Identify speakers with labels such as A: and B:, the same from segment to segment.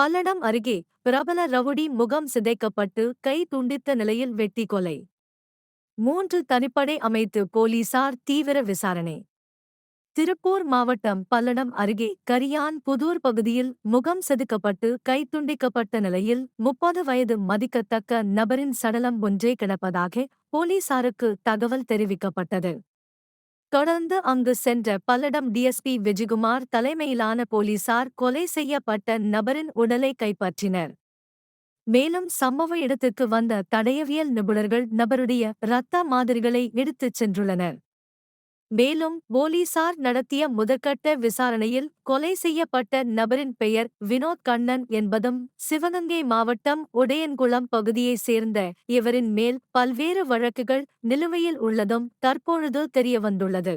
A: பல்லடம் அருகே பிரபல ரவுடி முகம் சிதைக்கப்பட்டு கை துண்டித்த நிலையில் வெட்டி கொலை. மூன்று தனிப்படை அமைத்து போலீசார் தீவிர விசாரணை. திருப்பூர் மாவட்டம் பல்லடம் அருகே கரியான் புதூர் பகுதியில் முகம் செதுக்கப்பட்டு கை துண்டிக்கப்பட்ட நிலையில் முப்பது வயது மதிக்கத்தக்க நபரின் சடலம் ஒன்றே கிடப்பதாக போலீசாருக்கு தகவல் தெரிவிக்கப்பட்டது. தொடர்ந்து அங்கு சென்ற பல்லடம் டிஎஸ்பி விஜயகுமார் தலைமையிலான போலீசார் கொலை செய்யப்பட்ட நபரின் உடலை கைப்பற்றினர். மேலும் சம்பவ இடத்துக்கு வந்த தடயவியல் நிபுணர்கள் நபருடைய இரத்த மாதிரிகளை எடுத்துச் சென்றுள்ளனர். மேலும் போலீசார் நடத்திய முதற்கட்ட விசாரணையில் கொலை செய்யப்பட்ட நபரின் பெயர் வினோத் கண்ணன் என்பதும் சிவகங்கை மாவட்டம் உடையன்குளம் பகுதியைச் சேர்ந்த இவரின் மேல் பல்வேறு வழக்குகள் நிலுவையில் உள்ளதும் தற்பொழுது தெரியவந்துள்ளது.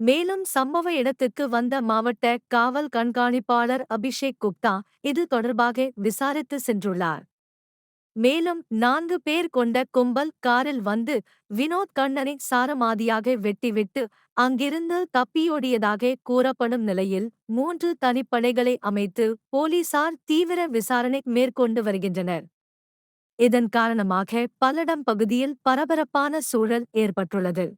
A: மேலும் சம்பவ இடத்துக்கு வந்த மாவட்ட காவல் கண்காணிப்பாளர் அபிஷேக் குப்தா இது தொடர்பாக விசாரித்து சென்றுள்ளார். மேலும் நான்கு பேர் கொண்ட கும்பல் காரில் வந்து வினோத் கண்ணனை சாரமாதியாக வெட்டிவிட்டு அங்கிருந்து தப்பியோடியதாக கூறப்படும் நிலையில் மூன்று தனிப்படைகளை அமைத்து போலீசார் தீவிர விசாரணை மேற்கொண்டு வருகின்றனர். இதன் காரணமாக பல்லடம் பகுதியில் பரபரப்பான சூழல் ஏற்பட்டுள்ளது.